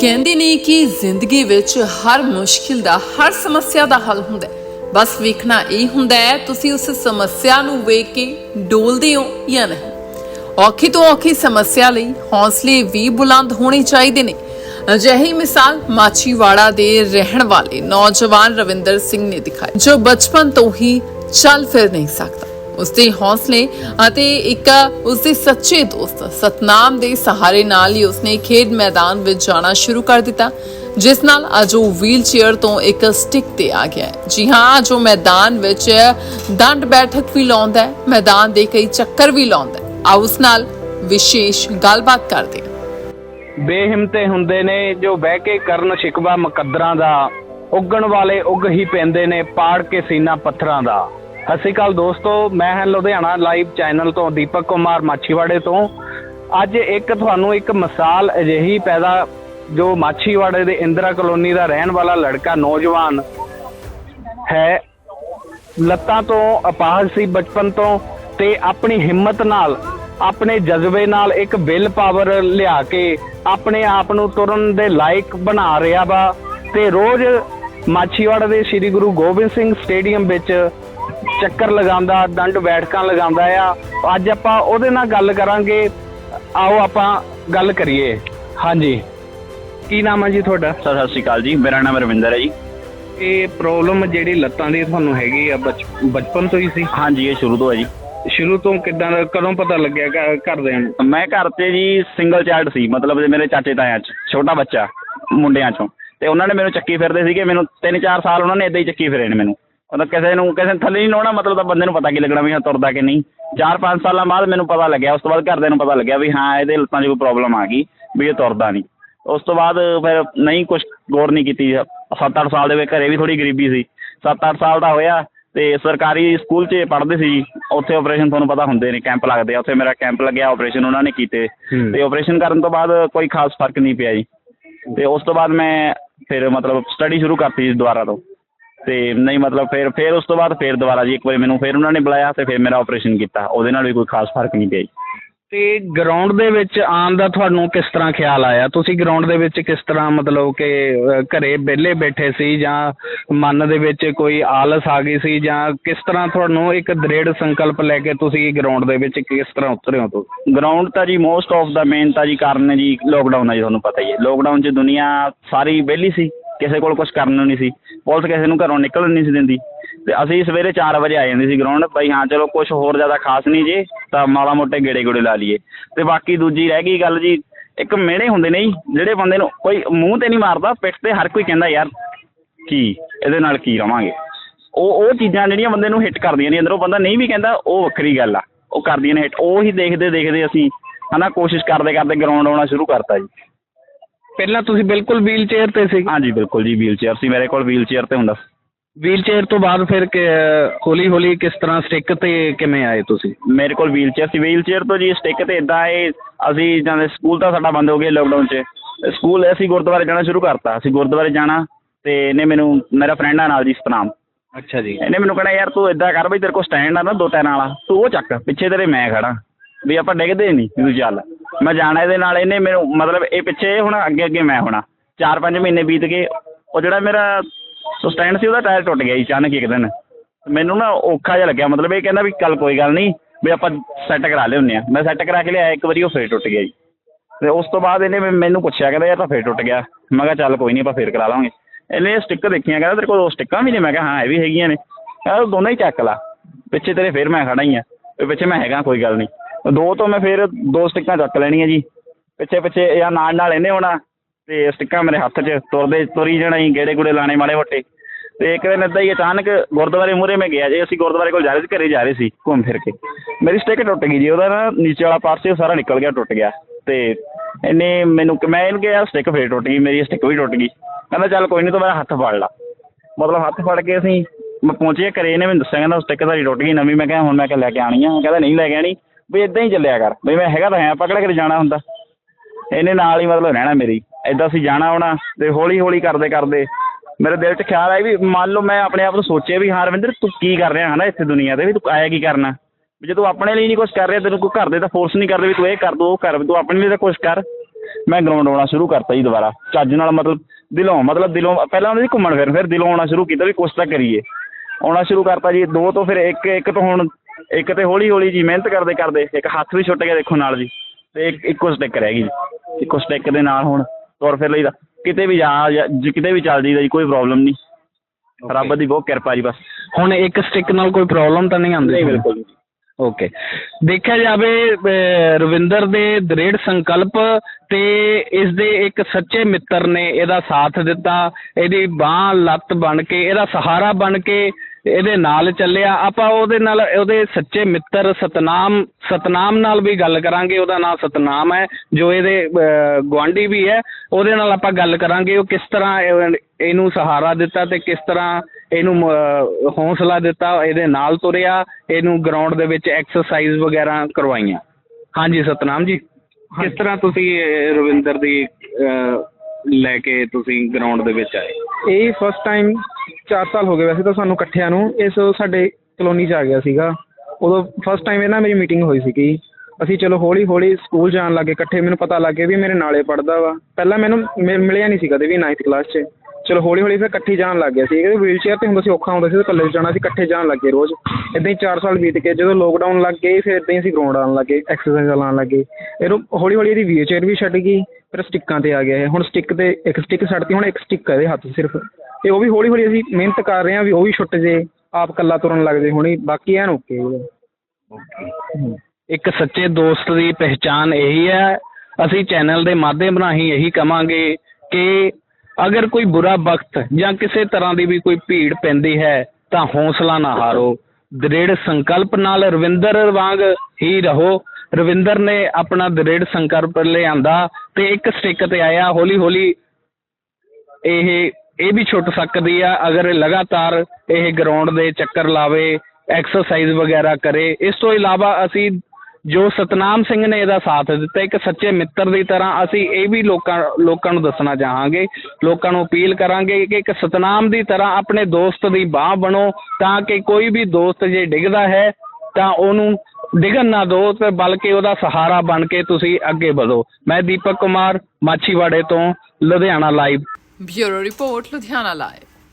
ਕਹਿੰਦੇ ਨੇ ਕਿ ਜ਼ਿੰਦਗੀ ਵਿੱਚ ਹਰ ਮੁਸ਼ਕਿਲ ਦਾ, ਹਰ ਸਮੱਸਿਆ ਦਾ ਹੱਲ ਹੁੰਦਾ ਹੈ। ਬਸ ਵੇਖਣਾ ਇਹ ਹੁੰਦਾ ਹੈ, ਤੁਸੀਂ ਉਸ ਸਮੱਸਿਆ ਨੂੰ ਵੇਖ ਕੇ ਡੋਲਦੇ ਹੋ ਜਾਂ ਨਹੀਂ। ਔਖੀ ਤੋਂ ਔਖੀ ਸਮੱਸਿਆ ਲਈ ਹੌਸਲੇ ਵੀ ਬੁਲੰਦ ਹੋਣੇ ਚਾਹੀਦੇ ਨੇ। ਅਜਿਹੀ ਮਿਸਾਲ ਮਾਚੀਵਾੜਾ ਦੇ ਰਹਿਣ ਵਾਲੇ ਨੌਜਵਾਨ ਰਵਿੰਦਰ ਸਿੰਘ ਨੇ ਦਿਖਾਈ, ਜੋ ਬਚਪਨ ਤੋਂ ਹੀ ਚੱਲ ਫਿਰ ਨਹੀਂ ਸਕਦਾ। ਉਸਦੇ ਹੌਸਲੇ ਅਤੇ ਇੱਕ ਉਸਦੇ ਸੱਚੇ ਦੋਸਤ ਸਤਨਾਮ ਦੇ ਸਹਾਰੇ ਨਾਲ ਹੀ ਉਸਨੇ ਖੇਡ ਮੈਦਾਨ ਵਿੱਚ ਜਾਣਾ ਸ਼ੁਰੂ ਕਰ ਦਿੱਤਾ, ਜਿਸ ਨਾਲ ਅੱਜ ਉਹ ਵੀਲ ਤੋਂ ਇੱਕ ਸਟਿਕ ਤੇ ਆ ਗਿਆ ਜੀ ਹਾਂ ਜੋ ਮੈਦਾਨ ਵਿੱਚ ਦੰਡ ਬੈਠਕ ਵੀ ਲਾਉਂਦਾ ਹੈ, ਮੈਦਾਨ ਦੇ ਕਈ ਚੱਕਰ ਵੀ ਲਾਉਂਦਾ ਹੈ। ਆਓ ਉਸ ਨਾਲ ਵਿਸ਼ੇਸ਼ ਗੱਲਬਾਤ ਕਰਦੇ ਹਾਂ। ਬੇਹਿੰਮਤੇ ਹੁੰਦੇ ਨੇ, ਜੋ ਬਹਿ ਕੇ ਕਰਨ ਸ਼ਿਕਵਾ ਮੁਕੱਦਰਾਂ ਦਾ, ਉੱਗਣ ਵਾਲੇ ਉੱਗ ਹੀ ਪੈਂਦੇ ਨੇ, ਪਾੜ ਕੇ ਸੀਨਾ ਪੱਥਰਾਂ ਦਾ। ਸਤਿ ਸ਼੍ਰੀ ਅਕਾਲ ਦੋਸਤੋ, ਮੈਂ ਹਾਂ ਲੁਧਿਆਣਾ ਲਾਈਵ ਚੈਨਲ ਤੋਂ ਦੀਪਕ ਕੁਮਾਰ ਮਾਛੀਵਾੜੇ ਤੋਂ। ਅੱਜ ਇੱਕ ਤੁਹਾਨੂੰ ਇੱਕ ਮਿਸਾਲ ਅਜਿਹੀ ਪੈਦਾ ਜੋ ਮਾਛੀਵਾੜੇ ਦੇ ਇੰਦਰਾ ਕਲੋਨੀ ਦਾ ਰਹਿਣ ਵਾਲਾ ਲੜਕਾ ਨੌਜਵਾਨ ਹੈ। ਲੱਤਾਂ ਤੋਂ ਅਪਾਹਜ ਸੀ ਬਚਪਨ ਤੋਂ ਤੇ ਆਪਣੀ ਹਿੰਮਤ ਨਾਲ, ਆਪਣੇ ਜਜ਼ਬੇ ਨਾਲ ਇੱਕ ਵਿਲ ਪਾਵਰ ਲਿਆ ਕੇ ਆਪਣੇ ਆਪ ਨੂੰ ਤੁਰਨ ਦੇ ਲਾਇਕ ਬਣਾ ਰਿਹਾ ਵਾ। ਤੇ ਰੋਜ਼ ਮਾਛੀਵਾੜਾ ਦੇ ਸ੍ਰੀ ਗੁਰੂ ਗੋਬਿੰਦ ਸਿੰਘ ਸਟੇਡੀਅਮ ਵਿੱਚ ਚੱਕਰ ਲਗਾਉਂਦਾ ਦੰਡ ਬੈਠਕਾਂ ਲਗਾਉਂਦਾ ਆ। ਅੱਜ ਆਪਾਂ ਉਹਦੇ ਨਾਲ ਗੱਲ ਕਰਾਂਗੇ। ਆਓ ਆਪਾਂ ਗੱਲ ਕਰੀਏ। ਹਾਂਜੀ। ਕੀ ਨਾਮ ਹੈ ਜੀ ਤੁਹਾਡਾ? ਸਰ ਸਤਿ ਸ਼੍ਰੀ ਅਕਾਲ ਜੀ। ਮੇਰਾ ਨਾਮ ਰਵਿੰਦਰ ਹੈ ਜੀ। ਇਹ ਪ੍ਰੋਬਲਮ ਜਿਹੜੀ ਲੱਤਾਂ ਦੀ ਤੁਹਾਨੂੰ ਹੈਗੀ ਆ ਬਚ- ਬਚਪਨ ਤੋਂ ਹੀ ਸੀ? ਹਾਂਜੀ ਇਹ ਸ਼ੁਰੂ ਤੋਂ ਹੈ ਜੀ। ਸ਼ੁਰੂ ਤੋਂ ਕਿਦਾਂ ਕਦੋਂ ਪਤਾ ਲੱਗਿਆ ਘ- ਘਰਦਿਆਂ ਨੂੰ? ਮੈਂ ਘਰ ਤੇ ਜੀ ਸਿੰਗਲ ਚਾਈਲਡ ਸੀ। ਮਤਲਬ ਜੇ ਮੇਰੇ ਚਾਚੇ ਤਾਇਆਂ ਚ ਛੋਟਾ ਬੱਚਾ ਮੁੰਡਿਆਂ ਚੋਂ। ਤੇ ਉਹਨਾਂ ਨੇ ਮੈਨੂੰ ਚੱਕੀ ਫਿਰਦੇ ਸੀਗੇ। ਮੈਨੂੰ 3-4 ਸਾਲ ਉਹਨਾਂ ਨੇ ਇਦਾਂ ਹੀ ਚੱਕੀ ਫਿਰੇ ਨੇ ਮੈਨੂੰ। ਮਤਲਬ ਕਿਸੇ ਨੂੰ ਕਿਸੇ ਨੂੰ ਥੱਲੇ ਨਹੀਂ ਲਾਉਣਾ ਮਤਲਬ ਤਾਂ ਬੰਦੇ ਨੂੰ ਪਤਾ ਕੀ ਲੱਗਣਾ ਵੀ ਹਾਂ ਤੁਰਦਾ ਕਿ ਨਹੀਂ। 4-5 ਸਾਲਾਂ ਬਾਅਦ ਮੈਨੂੰ ਪਤਾ ਲੱਗਿਆ ਉਸ ਤੋਂ ਬਾਅਦ ਘਰਦਿਆਂ ਨੂੰ ਪਤਾ ਲੱਗਿਆ ਵੀ ਹਾਂ ਇਹਦੇ ਲੱਤਾਂ 'ਚ ਕੋਈ ਪ੍ਰੋਬਲਮ ਆ ਗਈ ਵੀ ਇਹ ਤੁਰਦਾ ਨਹੀਂ। ਉਸ ਤੋਂ ਬਾਅਦ ਫਿਰ ਨਹੀਂ ਕੁਝ ਗੌਰ ਨਹੀਂ ਕੀਤੀ। 7-8 ਸਾਲ ਦੇ ਵਿੱਚ ਘਰੇ ਵੀ ਥੋੜੀ ਗਰੀਬੀ ਸੀ। 7-8 ਸਾਲ ਦਾ ਹੋਇਆ ਤੇ ਸਰਕਾਰੀ ਸਕੂਲ 'ਚ ਪੜ੍ਹਦੇ ਸੀ। ਉੱਥੇ ਆਪਰੇਸ਼ਨ ਤੁਹਾਨੂੰ ਪਤਾ ਹੁੰਦੇ ਨੇ ਕੈਂਪ ਲੱਗਦੇ ਆ। ਉੱਥੇ ਮੇਰਾ ਕੈਂਪ ਲੱਗਿਆ ਆਪਰੇਸ਼ਨ ਉਹਨਾਂ ਨੇ ਕੀਤੇ। ਹੂੰ। ਤੇ ਆਪਰੇਸ਼ਨ ਕਰਨ ਤੋਂ ਬਾਅਦ ਕੋਈ ਖਾਸ ਫ਼ਰਕ ਨਹੀਂ ਪਿਆ ਜੀ। ਤੇ ਉਸ ਤੋਂ ਬਾਅਦ ਮੈਂ ਫਿਰ ਮਤਲਬ ਸਟੱਡੀ ਸ਼ੁਰੂ ਕਰਤੀ ਜੀ ਦੁਬਾਰਾ ਤੋਂ। ਤੇ ਨਹੀਂ ਮਤਲਬ ਫਿਰ ਫਿਰ ਉਸ ਤੋਂ ਬਾਅਦ ਫਿਰ ਦੁਬਾਰਾ ਜੀ ਇੱਕ ਵਾਰੀ ਮੈਨੂੰ ਫਿਰ ਉਹਨਾਂ ਨੇ ਬੁਲਾਇਆ ਤੇ ਫਿਰ ਮੇਰਾ ਆਪਰੇਸ਼ਨ ਕੀਤਾ। ਉਹਦੇ ਨਾਲ ਵੀ ਕੋਈ ਖਾਸ ਫ਼ਰਕ ਨਹੀਂ ਪਿਆ ਜੀ। ਤੇ ਗਰਾਊਂਡ ਦੇ ਵਿੱਚ ਆਉਣ ਦਾ ਤੁਹਾਨੂੰ ਕਿਸ ਤਰ੍ਹਾਂ ਖਿਆਲ ਆਇਆ? ਤੁਸੀਂ ਗਰਾਊਂਡ ਦੇ ਵਿੱਚ ਕਿਸ ਤਰ੍ਹਾਂ ਮਤਲਬ ਕਿ ਘਰੇ ਵਿਹਲੇ ਬੈਠੇ ਸੀ ਜਾਂ ਮਨ ਦੇ ਵਿੱਚ ਕੋਈ ਆਲਸ ਆ ਗਈ ਸੀ ਜਾਂ ਕਿਸ ਤਰ੍ਹਾਂ ਤੁਹਾਨੂੰ ਇੱਕ ਦ੍ਰਿੜ ਸੰਕਲਪ ਲੈ ਕੇ ਤੁਸੀਂ ਗਰਾਊਂਡ ਦੇ ਵਿੱਚ ਕਿਸ ਤਰ੍ਹਾਂ ਉਤਰੇ ਹੋ ਤੁਸੀਂ? ਗਰਾਊਂਡ ਤਾਂ ਜੀ ਮੋਸਟ ਆਫ ਦਾ ਮੇਨ ਤਾਂ ਜੀ ਕਾਰਨ ਹੈ ਜੀ ਲੋਕਡਾਊਨ ਹੈ ਜੀ ਤੁਹਾਨੂੰ ਪਤਾ ਹੀ ਹੈ। ਲੋਕਡਾਊਨ 'ਚ ਦੁਨੀਆ ਸਾਰੀ ਵਿਹਲੀ ਸੀ। ਕਿਸੇ ਕੋਲ ਕੁਛ ਕਰਨ ਨੂੰ ਨਹੀਂ ਸੀ। ਪੁਲਿਸ ਕਿਸੇ ਨੂੰ ਘਰੋਂ ਨਿਕਲਣ ਨਹੀਂ ਸੀ ਦਿੰਦੀ। ਤੇ ਅਸੀਂ ਸਵੇਰੇ 4 ਵਜੇ ਆ ਜਾਂਦੇ ਸੀ ਗਰਾਊਂਡ ਬਈ ਹਾਂ, ਚਲੋ ਕੁਝ ਹੋਰ ਜ਼ਿਆਦਾ ਖਾਸ ਨਹੀਂ ਜੇ, ਤਾਂ ਮਾੜਾ ਮੋਟੇ ਗੇੜੇ ਗੂੜੇ ਲਾ ਲਈਏ। ਤੇ ਬਾਕੀ ਦੂਜੀ ਰਹਿ ਗਈ ਗੱਲ ਜੀ, ਇੱਕ ਮਿਹਣੇ ਹੁੰਦੇ ਨੇ ਜੀ, ਜਿਹੜੇ ਬੰਦੇ ਨੂੰ ਕੋਈ ਮੂੰਹ ਤੇ ਨਹੀਂ ਮਾਰਦਾ, ਪਿੱਠ ਤੇ ਹਰ ਕੋਈ ਕਹਿੰਦਾ, ਯਾਰ, ਕੀ, ਇਹਦੇ ਨਾਲ ਕੀ ਰਵਾਂਗੇ? ਉਹ ਉਹ ਚੀਜ਼ਾਂ ਜਿਹੜੀਆਂ ਬੰਦੇ ਨੂੰ ਹਿੱਟ ਕਰਦੀਆਂ ਨੇ, ਅੰਦਰੋਂ ਬੰਦਾ ਨਹੀਂ ਵੀ ਕਹਿੰਦਾ, ਉਹ ਵੱਖਰੀ ਗੱਲ ਆ। ਉਹ ਕਰਦੀਆਂ ਨੇ ਹਿੱਟ ਉਹੀ ਦੇਖਦੇ ਦੇਖਦੇ ਅਸੀਂ ਹਨਾ, ਕੋਸ਼ਿਸ਼ ਕਰਦੇ ਕਰਦੇ ਗਰਾਊਂਡ ਆਉਣਾ ਸ਼ੁਰੂ ਕਰਤਾ ਜੀ। ਪਹਿਲਾਂ ਤੁਸੀਂ ਬਿਲਕੁਲ ਵੀਲ ਚੇਅਰ ਤੇ ਸੀ। ਹਾਂਜੀ ਬਿਲਕੁਲ ਜੀ ਵੀਲ ਚੇਅਰ ਸੀ ਮੇਰੇ ਕੋਲ ਵੀਲ ਚੇਅਰ ਤੇ ਹੁੰਦਾ। ਵੀਲ ਚੇਅਰ ਤੋਂ ਬਾਅਦ ਫਿਰ ਹੌਲੀ ਹੌਲੀ ਕਿਸ ਤਰ੍ਹਾਂ ਸਟਿੱਕ ਤੇ ਕਿਵੇਂ ਆਏ ਤੁਸੀਂ? ਮੇਰੇ ਕੋਲ ਵੀਲ ਚੇਅਰ ਸੀ। ਵੀਲ ਚੇਅਰ ਤੋਂ ਜੀ ਸਟਿੱਕ ਤੇ ਇਦਾਂ ਇਹ ਅਸੀਂ ਜਾਂਦੇ ਸਕੂਲ ਤਾਂ ਸਾਡਾ ਬੰਦ ਹੋ ਗਿਆ ਲੋਕਡਾਊਨ 'ਚ। ਸਕੂਲ ਅਸੀਂ ਗੁਰਦੁਆਰੇ ਜਾਣਾ ਸ਼ੁਰੂ ਕਰਤਾ। ਅਸੀਂ ਗੁਰਦੁਆਰੇ ਜਾਣਾ ਤੇ ਇਹਨੇ ਮੈਨੂੰ ਮੇਰਾ ਫਰੈਂਡ ਆ ਨਾਲ ਜੀ ਸਤਨਾਮ। ਅੱਛਾ ਜੀ। ਇਹਨੇ ਮੈਨੂੰ ਕਹਿਣਾ ਯਾਰ ਤੂੰ ਇਦਾਂ ਕਰ ਬਈ ਤੇਰੇ ਕੋਲ ਸਟੈਂਡ ਆ ਨਾ ਦੋ ਟਾਇਰਾਂ ਵਾਲਾ। ਤੂੰ ਉਹ ਚੱਕ ਪਿੱਛੇ ਤੇਰੇ ਮੈਂ ਖੜਾ। ਵੀ ਆਪਾਂ ਡਿੱਗਦੇ ਨਹੀਂ ਤੂੰ ਚੱਲ। ਮੈਂ ਜਾਣਾ ਇਹਦੇ ਨਾਲ, ਇਹਨੇ ਮੈਨੂੰ ਮਤਲਬ ਇਹ ਪਿੱਛੇ ਹੁਣ ਅੱਗੇ ਅੱਗੇ ਮੈਂ ਹੋਣਾ। 4-5 ਮਹੀਨੇ ਬੀਤ ਗਏ, ਉਹ ਜਿਹੜਾ ਮੇਰਾ ਸਟੈਂਡ ਸੀ ਉਹਦਾ ਟਾਇਰ ਟੁੱਟ ਗਿਆ ਜੀ ਅਚਾਨਕ ਇੱਕ ਦਿਨ। ਮੈਨੂੰ ਨਾ ਔਖਾ ਜਿਹਾ ਲੱਗਿਆ, ਮਤਲਬ ਇਹ ਕਹਿੰਦਾ ਵੀ ਕੱਲ ਕੋਈ ਗੱਲ ਨਹੀਂ, ਵੀ ਆਪਾਂ ਸੈੱਟ ਕਰਾ ਲਿਆਉਂਦੇ ਹਾਂ। ਮੈਂ ਸੈੱਟ ਕਰਾ ਕੇ ਲਿਆਇਆ, ਇੱਕ ਵਾਰੀ ਉਹ ਫਿਰ ਟੁੱਟ ਗਿਆ ਜੀ। ਅਤੇ ਉਸ ਤੋਂ ਬਾਅਦ ਇਹਨੇ ਮੈਨੂੰ ਪੁੱਛਿਆ, ਕਹਿੰਦਾ ਯਾਰ ਤਾਂ ਫੇਰ ਟੁੱਟ ਗਿਆ। ਮੈਂ ਕਿਹਾ ਚੱਲ ਕੋਈ ਨਹੀਂ, ਆਪਾਂ ਫਿਰ ਕਰਾ ਲਵਾਂਗੇ ਇਹਨੇ ਸਟਿੱਕ ਦੇਖੀਆਂ, ਕਹਿੰਦਾ ਤੇਰੇ ਕੋਲ ਉਹ ਸਟਿੱਕਾਂ ਵੀ ਨੇ? ਮੈਂ ਕਿਹਾ ਹਾਂ, ਇਹ ਵੀ ਹੈਗੀਆਂ ਨੇ। ਕਹਿੰਦਾ ਤੂੰ ਦੋਨੇ ਹੀ ਚੱਕ ਲਾ। ਪਿੱਛੇ ਤੇਰੇ ਫਿਰ ਮੈਂ ਖੜਾ ਹੀ ਆ ਪਿੱਛੇ ਮੈਂ ਹੈਗਾ, ਕੋਈ ਗੱਲ ਨਹੀਂ। ਦੋ ਤੋਂ ਮੈਂ ਫਿਰ ਦੋ ਸਟਿੱਕਾਂ ਚੱਕ ਲੈਣੀਆਂ ਜੀ। ਪਿੱਛੇ ਪਿੱਛੇ ਜਾਂ ਨਾਲ ਨਾਲ ਇਹਨੇ ਹੋਣਾ ਅਤੇ ਸਟਿੱਕਾਂ ਮੇਰੇ ਹੱਥ 'ਚ ਤੁਰਦੇ ਤੁਰੀ ਜਾਣਾ ਜੀ, ਗੇੜੇ ਗੂੜੇ ਲਾਣੇ ਮਾੜੇ ਮੋਟੇ। ਅਤੇ ਇੱਕ ਦਿਨ ਇੱਦਾਂ ਹੀ ਅਚਾਨਕ ਗੁਰਦੁਆਰੇ ਮੂਹਰੇ ਮੈਂ ਗਿਆ ਜੀ, ਅਸੀਂ ਗੁਰਦੁਆਰੇ ਕੋਲ ਜਾ ਰਹੇ ਸੀ, ਘਰੇ ਜਾ ਰਹੇ ਸੀ ਘੁੰਮ ਫਿਰ ਕੇ। ਮੇਰੀ ਸਟਿੱਕ ਟੁੱਟ ਗਈ ਜੀ, ਉਹਦਾ ਨਾ ਨੀਚੇ ਵਾਲਾ ਪਾਰਟ ਸੀ, ਉਹ ਸਾਰਾ ਨਿਕਲ ਗਿਆ, ਟੁੱਟ ਗਿਆ। ਅਤੇ ਇਹਨੇ ਮੈਨੂੰ ਮੈਂ ਇਹਨੂੰ ਕਿਹਾ ਸਟਿੱਕ ਫਿਰ ਟੁੱਟ ਗਈ, ਮੇਰੀ ਸਟਿੱਕ ਵੀ ਟੁੱਟ ਗਈ। ਕਹਿੰਦਾ, ਚੱਲ ਕੋਈ ਨਹੀਂ ਤੂੰ ਮੇਰਾ ਹੱਥ ਫੜ ਲਾ। ਮਤਲਬ ਹੱਥ ਫੜ ਕੇ ਅਸੀਂ, ਮੈਂ ਪਹੁੰਚੇ ਘਰੇ, ਇਹਨੇ ਮੈਨੂੰ ਦੱਸਿਆ, ਕਹਿੰਦਾ, ਸਟਿੱਕ ਤੁਹਾਡੀ ਟੁੱਟ ਗਈ, ਨਵੀਂ। ਮੈਂ ਕਿਹਾ, ਹੁਣ ਮੈਂ ਕਿਹਾ, ਲੈ ਕੇ ਆਉਣੀ ਆ। ਕਹਿੰਦਾ ਨਹੀਂ, ਲੈ ਕੇ ਆਉਣੀ। ਵੀ ਇਦਾਂ ਹੀ ਚੱਲਿਆ ਕਰ, ਵੀ ਮੈਂ ਹੈਗਾ ਤਾਂ ਹੈ ਪਕੜ ਕੇ ਜਾਣਾ ਹੁੰਦਾ? ਇਹਨੇ ਨਾਲ ਹੀ ਮਤਲਬ ਰਹਿਣਾ ਮੇਰੀ। ਇਦਾਂ ਅਸੀਂ ਜਾਣਾ ਆਉਣਾ ਤੇ ਹੌਲੀ ਹੌਲੀ ਕਰਦੇ ਕਰਦੇ ਮੇਰੇ ਦਿਲ 'ਚ ਖਿਆਲ ਆਇਆ ਵੀ ਮੰਨ ਲਓ ਮੈਂ ਆਪਣੇ ਆਪ ਨੂੰ ਸੋਚਿਆ ਵੀ ਹਾਂ ਰਵਿੰਦਰ, ਤੂੰ ਕੀ ਕਰ ਰਿਹਾ ਹਨਾ ਇੱਥੇ ਦੁਨੀਆ ਤੇ ਵੀ ਤੂੰ ਆਇਆ ਕੀ ਕਰਨਾ? ਵੀ ਜੇ ਤੂੰ ਆਪਣੇ ਲਈ ਨਹੀਂ ਕੁਝ ਕਰ ਰਿਹਾ, ਤੈਨੂੰ ਕੋਈ ਘਰ ਦੇ ਤਾਂ ਫੋਰਸ ਨਹੀਂ ਕਰਦੇ ਵੀ ਤੂੰ ਇਹ ਕਰ ਦੋ ਉਹ ਕਰ ਤੂੰ ਆਪਣੇ ਲਈ ਤਾਂ ਕੁਝ ਕਰ। ਮੈਂ ਗਰਾਊਂਡ ਆਉਣਾ ਸ਼ੁਰੂ ਕਰਤਾ ਜੀ ਦੁਬਾਰਾ। ਚੱਜ ਨਾਲ ਮਤਲਬ ਦਿਲੋਂ ਮਤਲਬ ਦਿਲੋਂ, ਪਹਿਲਾਂ ਉਹਨਾਂ ਦੀ ਘੁੰਮਣ ਫਿਰਨ ਫਿਰ ਦਿਲੋਂ ਆਉਣਾ ਸ਼ੁਰੂ ਕੀਤਾ ਵੀ ਕੁਛ ਤਾਂ ਕਰੀਏ। ਆਉਣਾ ਸ਼ੁਰੂ ਕਰਤਾ ਜੀ, ਦੋ ਤੋਂ ਫਿਰ ਇੱਕ ਇੱਕ ਤੋਂ ਹੁਣ ਇੱਕ ਤੇ ਹੌਲੀ ਹੌਲੀ ਜੀ ਮਿਹਨਤ ਕਰਦੇ ਕਰਦੇ ਇੱਕ ਹੱਥ ਵੀ ਛੁੱਟ ਗਿਆ ਦੇਖੋ ਨਾਲ ਜੀ ਤੇ ਇੱਕ ਇੱਕੋ ਸਟਿੱਕ ਰਹਿ ਗਈ ਜੀ ਇੱਕੋ ਸਟਿੱਕ ਦੇ ਨਾਲ ਹੁਣ ਤੁਰ ਫਿਰ ਲਈਦਾ ਕਿਤੇ ਵੀ ਜਾ ਕਿਤੇ ਵੀ ਚੱਲ ਜੀਦਾ ਜੀ ਕੋਈ ਪ੍ਰੋਬਲਮ ਨਹੀਂ। ਰੱਬ ਦੀ ਬਹੁਤ ਕਿਰਪਾ ਜੀ ਬਸ। ਹੁਣ ਇੱਕ ਸਟਿਕ ਨਾਲ ਕੋਈ ਪ੍ਰੋਬਲਮ ਤਾਂ ਨਹੀਂ ਆਉਂਦੀ? ਨਹੀਂ ਬਿਲਕੁਲ ਓਕੇ ਦੇਖਿਆ ਜਾਵੇ ਰਵਿੰਦਰ ਦੇ ਦ੍ਰਿੜ ਸੰਕਲਪ ਤੇ ਇਸ ਦੇ ਇੱਕ ਸੱਚੇ ਮਿੱਤਰ ਨੇ ਇਹਦਾ ਸਾਥ ਦਿੱਤਾ ਇਹਦੀ ਬਾਹ ਲੱਤ ਬਣ ਕੇ ਇਹਦਾ ਸਹਾਰਾ ਬਣ ਕੇ ਇਹਦੇ ਨਾਲ ਚੱਲਿਆ। ਆਪਾਂ ਉਹਦੇ ਨਾਲ ਉਹਦੇ ਸੱਚੇ ਮਿੱਤਰ ਸਤਨਾਮ ਸਤਨਾਮ ਨਾਲ ਵੀ ਗੱਲ ਕਰਾਂਗੇ ਉਹਦਾ ਨਾਮ ਸਤਨਾਮ ਹੈ ਜੋ ਇਹਦੇ ਗੁਆਂਢੀ ਵੀ ਹੈ ਉਹਦੇ ਨਾਲ ਆਪਾਂ ਗੱਲ ਕਰਾਂਗੇ ਉਹ ਕਿਸ ਤਰ੍ਹਾਂ ਇਹ- ਇਹਨੂੰ ਸਹਾਰਾ ਦਿੱਤਾ ਤੇ ਕਿਸ ਤਰ੍ਹਾਂ ਇਹਨੂੰ ਹੌਸਲਾ ਦਿੱਤਾ ਇਹਦੇ ਨਾਲ ਤੁਰਿਆ ਇਹਨੂੰ ਗਰਾਊਂਡ ਦੇ ਵਿੱਚ ਐਕਸਰਸਾਈਜ਼ ਵਗੈਰਾ ਕਰਵਾਈਆਂ। ਹਾਂਜੀ ਸਤਨਾਮ ਜੀ। ਕਿਸ ਤਰ੍ਹਾਂ ਤੁਸੀਂ ਰਵਿੰਦਰ ਦੀ ਲੈ ਕੇ ਤੁਸੀਂ ਗਰਾਊਂਡ ਦੇ ਵਿੱਚ ਆਏ? ਇਹ ਫਸਟ ਟਾਈਮ ਚਾਰ ਸਾਲ ਹੋ ਗਏ ਵੈਸੇ ਤਾਂ ਸਾਨੂੰ ਇਕੱਠਿਆਂ ਨੂੰ। ਇਸ ਸਾਡੇ ਕਲੋਨੀ 'ਚ ਆ ਗਿਆ ਸੀਗਾ। ਉਦੋਂ ਫਸਟ ਟਾਈਮ ਇਹ ਨਾ ਮੇਰੀ ਮੀਟਿੰਗ ਹੋਈ ਸੀਗੀ। ਅਸੀਂ ਚਲੋ ਹੌਲੀ ਹੌਲੀ ਸਕੂਲ ਜਾਣ ਲੱਗ। ਗਏ ਇਕੱਠੇ ਮੈਨੂੰ ਪਤਾ ਲੱਗ ਗਿਆ ਵੀ ਮੇਰੇ ਨਾਲੇ ਪੜਦਾ ਵਾ। ਪਹਿਲਾਂ ਮੈਨੂੰ ਮਿ- ਮਿਲਿਆ ਨਹੀਂ ਸੀ ਕਦੇ ਵੀ ਨਾਈਨਥ ਕਲਾਸ 'ਚ। ਚਲੋ ਹੌਲੀ ਹੌਲੀ ਫਿਰ ਇਕੱਠੇ ਜਾਣ ਲੱਗ ਗਿਆ ਸੀ। ਇਹ ਵੀਲ ਚੇਅਰ ਤੇ ਹੁੰਦਾ ਸੀ ਔਖਾ ਹੁੰਦਾ ਸੀ ਇਕੱਲੇ ਜਾਣਾ ਸੀ, ਇਕੱਠੇ ਜਾਣ ਲੱਗੇ ਰੋਜ਼। ਇਦਾਂ ਹੀ 4 ਸਾਲ ਬੀਤ ਗਏ ਜਦੋਂ ਲੋਕਡਾਊਨ ਲੱਗ ਗਏ ਫਿਰ ਇਦਾਂ ਹੀ ਅਸੀਂ ਗਰਾਊਂਡ ਆਉਣ ਲੱਗੇ ਐਕਸਰਸਾਈਜ਼ ਲਾਉਣ ਲੱਗੇ ਇਹ ਹੌਲੀ ਹੌਲੀ ਇਹਦੀ ਵੀਲ ਚੇਅਰ ਵੀ ਛੱਡ ਗਈ, ਫਿਰ ਸਟਿੱਕਾਂ ਤੇ ਆ ਗਿਆ ਇਹ। ਹੁਣ ਸਟਿੱਕ ਤੇ ਇੱਕ ਸਟਿੱਕ ਛੱਡਤੀ ਹੁਣ ਇੱਕ ਸਟਿੱਕ ਹੈ ਇਹਦੇ ਹੱਥ ਸਿਰਫ। ਤੇ ਉਹ ਵੀ ਹੌਲੀ ਹੌਲੀ ਅਸੀਂ ਮਿਹਨਤ ਕਰ ਰਹੇ ਹਾਂ ਵੀ ਉਹ ਵੀ ਛੁੱਟ ਜੇ, ਆਪ ਕੱਲਾ ਤੁਰਨ ਲੱਗ ਜੇ, ਹੁਣੀ ਬਾਕੀ ਐਨ ਓਕੇ ਇੱਕ ਸੱਚੇ ਦੋਸਤ ਦੀ ਪਹਿਚਾਣ ਇਹੀ ਹੈ, ਅਸੀਂ ਚੈਨਲ ਦੇ ਮਾਧਿਅਮ ਰਾਹੀਂ ਇਹੀ ਕਵਾਂਗੇ ਕਿ ਅਗਰ ਕੋਈ ਬੁਰਾ ਵਕਤ ਜਾਂ ਕਿਸੇ ਤਰ੍ਹਾਂ ਦੀ ਵੀ ਕੋਈ ਭੀੜ ਪੈਂਦੀ ਹੈ, ਤਾਂ ਹੌਸਲਾ ਨਾ ਹਾਰੋ। ਦ੍ਰਿੜ ਸੰਕਲਪ ਨਾਲ ਰਵਿੰਦਰ ਵਾਂਗ ਹੀ ਰਹੋ। ਰਵਿੰਦਰ ਨੇ ਆਪਣਾ ਦ੍ਰਿੜ ਸੰਕਲਪ ਲਿਆਂਦਾ ਤੇ ਇੱਕ ਸਟਿੱਕ ਤੇ ਆਇਆ। ਹੌਲੀ ਹੌਲੀ ਇਹ ਇਹ ਵੀ ਛੁੱਟ ਸਕਦੀ ਆ। ਅਗਰ ਲਗਾਤਾਰ ਇਹ ਗਰਾਊਂਡ ਦੇ ਚੱਕਰ ਲਾਵੇ ਐਕਸਰਸਾਈਜ਼ ਵਗੈਰਾ ਕਰੇ, ਇਸ ਤੋਂ ਇਲਾਵਾ ਅਸੀਂ ਜੋ ਸਤਨਾਮ ਸਿੰਘ ਨੇ ਇਹਦਾ ਸਾਥ ਦਿੱਤਾ, ਇੱਕ ਸੱਚੇ ਮਿੱਤਰ ਦੀ ਤਰ੍ਹਾਂ ਅਸੀਂ ਇਹ ਵੀ ਲੋਕਾਂ ਲੋਕਾਂ ਨੂੰ ਦੱਸਣਾ ਚਾਹਾਂਗੇ, ਲੋਕਾਂ ਨੂੰ ਅਪੀਲ ਕਰਾਂਗੇ ਕਿ ਇੱਕ ਸਤਨਾਮ ਦੀ ਤਰ੍ਹਾਂ ਆਪਣੇ ਦੋਸਤ ਦੀ ਬਾਹ ਬਣੋ, ਤਾਂ ਕਿ ਕੋਈ ਵੀ ਦੋਸਤ ਜੇ ਡਿੱਗਦਾ ਹੈ, ਤਾਂ ਉਹਨੂੰ ਡਿੱਗਣ ਨਾ ਦਿਓ ਤੇ ਬਲਕਿ ਉਹਦਾ ਸਹਾਰਾ ਬਣ ਕੇ ਤੁਸੀਂ ਅੱਗੇ ਵਧੋ। ਮੈਂ ਦੀਪਕ ਕੁਮਾਰ, ਮਾਛੀਵਾੜੇ ਤੋਂ, Ludhiana live bureau report, Ludhiana live